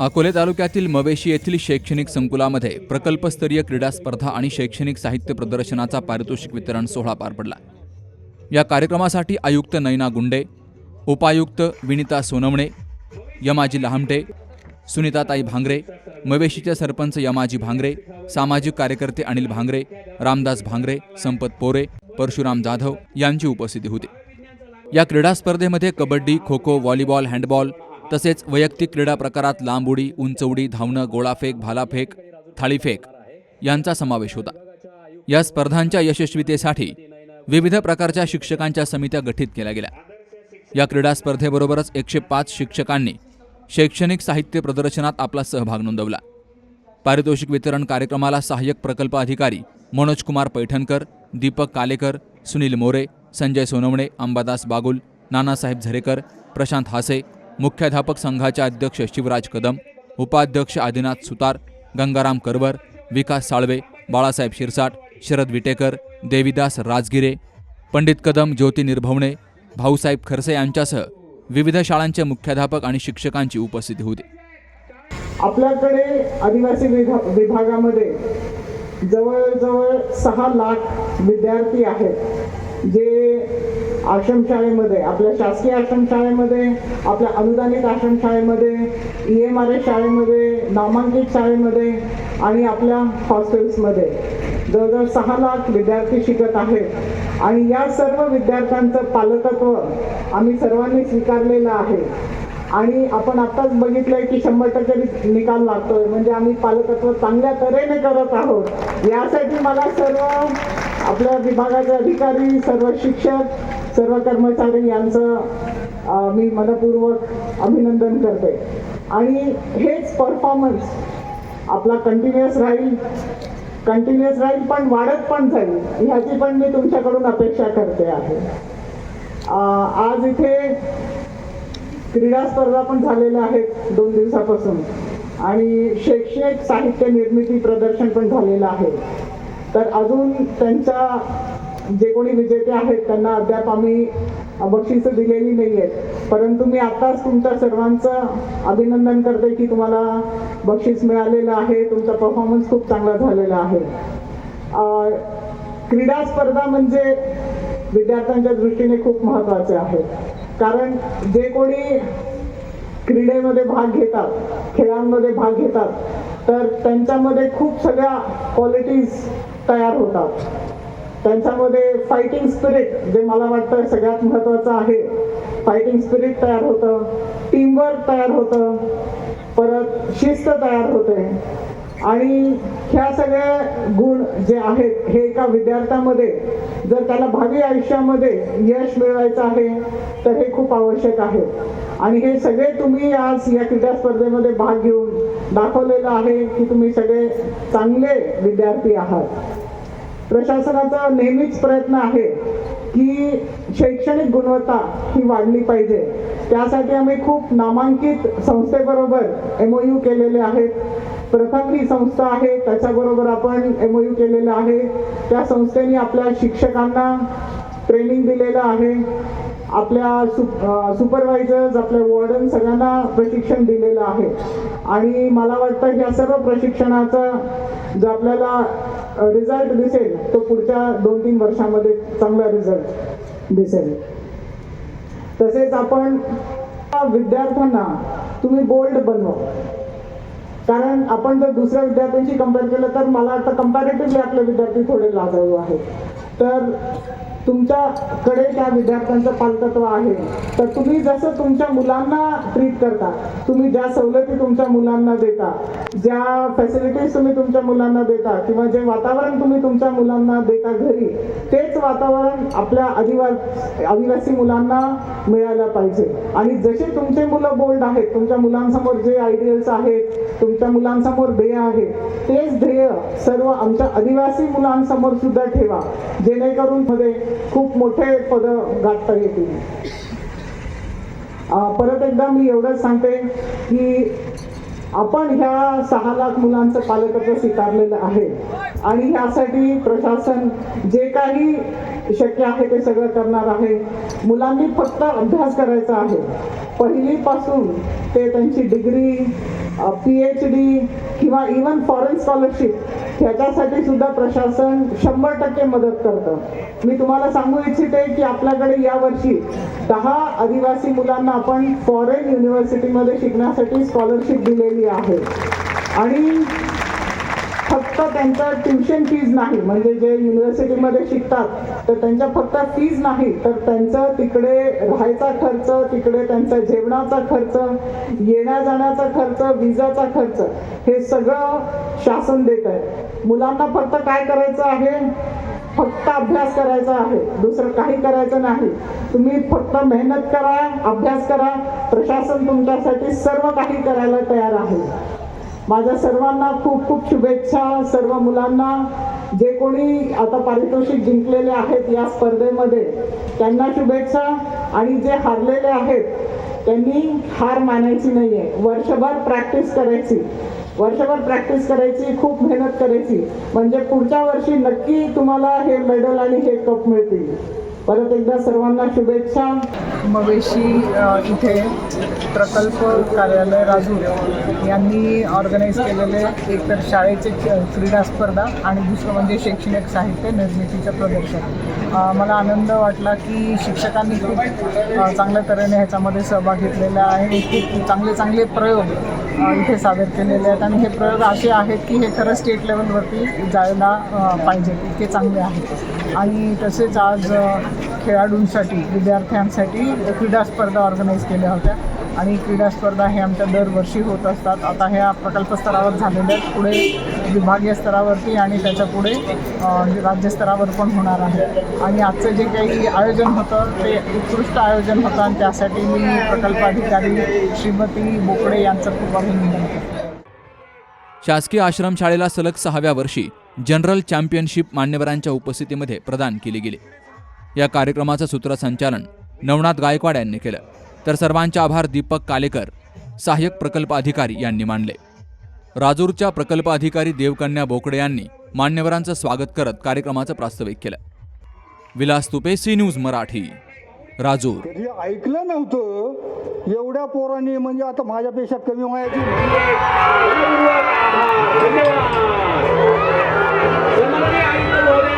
अकोले तालुक्यातील मवेशी येथील शैक्षणिक संकुलामध्ये प्रकल्पस्तरीय क्रीडा स्पर्धा आणि शैक्षणिक साहित्य प्रदर्शनाचा पारितोषिक वितरण सोहळा पार पडला. या कार्यक्रमासाठी आयुक्त नैना गुंडे उपायुक्त विनिता सोनवणे यमाजी लहामटे सुनीताताई भांगरे मवेशीचे सरपंच यमाजी भांगरे सामाजिक कार्यकर्ते अनिल भांगरे रामदास भांगरे संपत पोरे परशुराम जाधव यांची उपस्थिती होती. या क्रीडा स्पर्धेमध्ये कबड्डी खो खो व्हॉलीबॉल हँडबॉल तसेच वैयक्तिक क्रीडा प्रकारात लांब उडी उंच उडी धावणं गोळाफेक भालाफेक थाळीफेक यांचा समावेश होता. या स्पर्धांच्या यशस्वीतेसाठी विविध प्रकारच्या शिक्षकांच्या समित्या गठीत केल्या गेल्या. या क्रीडा स्पर्धेबरोबरच एकशे पाच शिक्षकांनी शैक्षणिक साहित्य प्रदर्शनात आपला सहभाग नोंदवला. पारितोषिक वितरण कार्यक्रमाला सहाय्यक प्रकल्प अधिकारी मनोज कुमार पैठणकर दीपक कालेकर सुनील मोरे संजय सोनवणे अंबादास बागुल नानासाहेब झरेकर प्रशांत हासे मुख्याध्यापक संघाचे अध्यक्ष शिवराज कदम उपाध्यक्ष आदिनाथ सुतार गंगाराम करवर विकास साळवे बाळासाहेब शिरसाट शरद विटेकर देविदास राजगिरे पंडित कदम ज्योती निर्भवणे भाऊसाहेब खरसे यांच्यासह विविध शाळांचे मुख्याध्यापक आणि शिक्षकांची उपस्थिती होती. आपल्याकडे आदिवासी विभा- विभागामध्ये जवळजवळ सहा लाख विद्यार्थी आहेत जे आश्रमशाळेमध्ये आपल्या शासकीय आश्रमशाळेमध्ये आपल्या अनुदानित आश्रमशाळेमध्ये ई एम आर एस शाळेमध्ये नामांकित शाळेमध्ये आणि आपल्या हॉस्टेल्समध्ये. जवळजवळ सहा लाख विद्यार्थी शिकत आहेत. आणि या सर्व विद्यार्थ्यांचं पालकत्व आम्ही सर्वांनी स्वीकारलेलं आहे. आणि आपण आताच बघितलंय की शंभर टक्के निकाल लागतोय. म्हणजे आम्ही पालकत्व चांगल्या तऱ्हेने करत आहोत. यासाठी मला सर्व आपल्या विभागाचे अधिकारी सर्व शिक्षक सर्व कर्मचारी यांचं मी मनपूर्वक अभिनंदन करते. आणि हेच परफॉर्मन्स आपला कंटिन्युअस राहील. कंटिन्युअस राहील पण वाढत पण जाईल ह्याची पण मी तुमच्याकडून अपेक्षा करते आहे. आज इथे क्रीडा स्पर्धा पण झालेल्या आहेत दोन दिवसापासून. आणि शैक्षणिक साहित्य निर्मिती प्रदर्शन पण झालेलं आहे. तर अजून त्यांच्या जे कोणी विजेते आहेत त्यांना अद्याप आम्ही बक्षिसं दिलेली नाही आहेत परंतु मी आताच तुमच्या सर्वांचं अभिनंदन करते की तुम्हाला बक्षीस मिळालेलं आहे. तुमचा परफॉर्मन्स खूप चांगला झालेला आहे. क्रीडा स्पर्धा म्हणजे विद्यार्थ्यांच्या दृष्टीने खूप महत्त्वाचे आहे. कारण जे कोणी क्रीडेमध्ये भाग घेतात खेळांमध्ये भाग घेतात तर त्यांच्यामध्ये खूप सगळ्या क्वालिटीज तयार होतात. त्यांच्यामध्ये फायटिंग स्पिरिट जे मला वाटतं सगळ्यात महत्त्वाचं आहे. फायटिंग स्पिरिट तयार होतं टीमवर्क तयार होतं परत शिस्त तयार होते. आणि ह्या सगळ्या गुण जे आहेत हे एका विद्यार्थ्यामध्ये जर त्याला भावी आयुष्यामध्ये यश मिळवायचं आहे तर हे खूप आवश्यक आहे. आणि हे सगळे तुम्ही आज या क्रीडा स्पर्धेमध्ये भाग घेऊन दाखवलेलं आहे की तुम्ही सगळे चांगले विद्यार्थी आहात. प्रशासनाचा नेहमीच प्रयत्न आहे की शैक्षणिक गुणवत्ता ही वाढली पाहिजे. त्यासाठी आम्ही खूप नामांकित संस्थेबरोबर एम ओ यू केलेले आहेत. प्रथम ही संस्था आहे त्याच्याबरोबर आपण एम ओ यू केलेलं आहे. त्या संस्थेने आपल्या शिक्षकांना ट्रेनिंग दिलेलं आहे. आपल्या सु सुपरवायझर्स आपल्या वॉर्डन सगळ्यांना प्रशिक्षण दिलेलं आहे. आणि मला वाटतं या सर्व प्रशिक्षणाचं जर आपल्याला रिझल्ट दिसेल. तो पुढच्या दोन तीन वर्षामध्ये चांगला रिझल्ट दिसेल. तसेच आपण विद्यार्थ्यांना तुम्ही बोल्ड बनवा. कारण आपण जर दुसऱ्या विद्यार्थ्यांशी कंपेअर केलं तर मला वाटतं कम्पॅरेटिव्हली आपले विद्यार्थी थोडे लाजाळू आहेत. तर तुमच्याकडे त्या विद्यार्थ्यांचं पालकत्व आहे. तर तुम्ही जसं तुमच्या मुलांना ट्रीट करता तुम्ही ज्या सवलती तुमच्या मुलांना देता ज्या फॅसिलिटीज तुम्ही तुमच्या मुलांना देता किंवा जे वातावरण तुम्ही तुमच्या मुलांना देता घरी तेच वातावरण आपल्या आदिवासी आदिवासी मुलांना मिळायला पाहिजे. आणि जसे तुमचे मुलं बोल्ड आहेत तुमच्या मुलांसमोर जे आयडियल्स आहेत तुमच्या मुलांसमोर ध्येय आहे. तेच ध्येय सर्व आमच्या आदिवासी मुलांसमोर सुद्धा ठेवा. जेणेकरून मध्ये खूप मोठे पद गाठता येतील. परत एकदा मी एवढंच सांगते की आपण ह्या सहा लाख मुलांचं पालकत्व स्वीकारलेलं आहे. आणि ह्यासाठी प्रशासन जे काही शक्य आहे ते सगळं करणार आहे. मुलांनी फक्त अभ्यास करायचा आहे. पहिलीपासून ते त्यांची डिग्री पी एच डी किंवा इवन फॉरेन स्कॉलरशिप ह्याच्यासाठी सुद्धा प्रशासन शंभर टक्के मदत करतं. मी तुम्हाला सांगू इच्छिते की आपल्याकडे यावर्षी दहा आदिवासी मुलांना आपण फॉरेन युनिव्हर्सिटीमध्ये शिकण्यासाठी स्कॉलरशिप दिलेली आहे. आणि फक्त त्यांचं ट्युशन फीज नाही. म्हणजे जे युनिव्हर्सिटीमध्ये शिकतात तर त्यांच्या फक्त फीज नाही. तर त्यांचं तिकडे राहायचा खर्च तिकडे त्यांचा जेवणाचा खर्च येण्या जाण्याचा खर्च विजाचा खर्च हे सगळं शासन देत आहे. मुलांना फक्त काय करायचं आहे? फक्त अभ्यास करायचा आहे. दुसरं काही करायचं नाही. तुम्ही फक्त मेहनत करा अभ्यास करा. प्रशासन तुमच्यासाठी सर्व काही करायला तयार आहे. माझ्या सर्वांना खूप खूप शुभेच्छा सर्व मुलांना. जे कोणी आता पारितोषिक जिंकलेले आहेत या स्पर्धेमध्ये त्यांना शुभेच्छा. आणि जे हारलेले आहेत त्यांनी हार मानायची नाही आहे वर्षभर प्रॅक्टिस करायची. वर्षभर प्रॅक्टिस करायची खूप मेहनत करायची. म्हणजे पुढच्या वर्षी नक्की तुम्हाला हे मेडल आणि हे कप मिळतील. परत एकदा सर्वांना शुभेच्छा. मवेशी इथे प्रकल्प कार्यालय राजूर यांनी ऑर्गनाईज केलेले एकतर शाळेचे क्रीडा स्पर्धा आणि दुसरं म्हणजे शैक्षणिक साहित्य निर्मितीचं प्रदर्शन. मला आनंद वाटला की शिक्षकांनी खूप चांगल्या तऱ्हेने ह्याच्यामध्ये सहभाग घेतलेला आहे. खूप चांगले चांगले प्रयोग इथे सादर केलेले आहेत. आणि हे प्रयोग असे आहेत की हे खरं स्टेट लेवलवरती जायला पाहिजे पाहिजेत. इतके चांगले आहेत. आणि तसेच आज खेळाडूंसाठी विद्यार्थ्यांसाठी क्रीडा स्पर्धा ऑर्गनाईज केल्या होत्या. आणि क्रीडा स्पर्धा हे आमच्या दरवर्षी होत असतात. आता ह्या प्रकल्प स्तरावर झालेल्या आहेत पुढे विभागीय स्तरावरती आणि त्याच्या पुढे म्हणजे राज्यस्तरावर पण होणार आहे. आणि आजचं जे काही आयोजन होतं ते उत्कृष्ट आयोजन होतं आणि त्यासाठी मी प्रकल्प अधिकारी श्रीमती बोकडे यांचं खूप अभिनंदन शासकीय आश्रमशाळेला सलग सहाव्या वर्षी जनरल चॅम्पियनशिप मान्यवरांच्या उपस्थितीमध्ये प्रदान केली गेली. या कार्यक्रमाचं सूत्रसंचालन नवनाथ गायकवाड यांनी केलं. तर सर्वांचे आभार दीपक कालेकर सहाय्यक प्रकल्प अधिकारी यांनी मानले. राजूरच्या प्रकल्प अधिकारी देवकन्या बोकडे यांनी मान्यवरांचं स्वागत करत कार्यक्रमाचं प्रास्ताविक केलं. Vilas Tupe C News Marathi Rajur. कधी ऐकलं नव्हतं? एवढ्या पोरांनी म्हणजे आता माझ्यापेक्षा कमी वयाची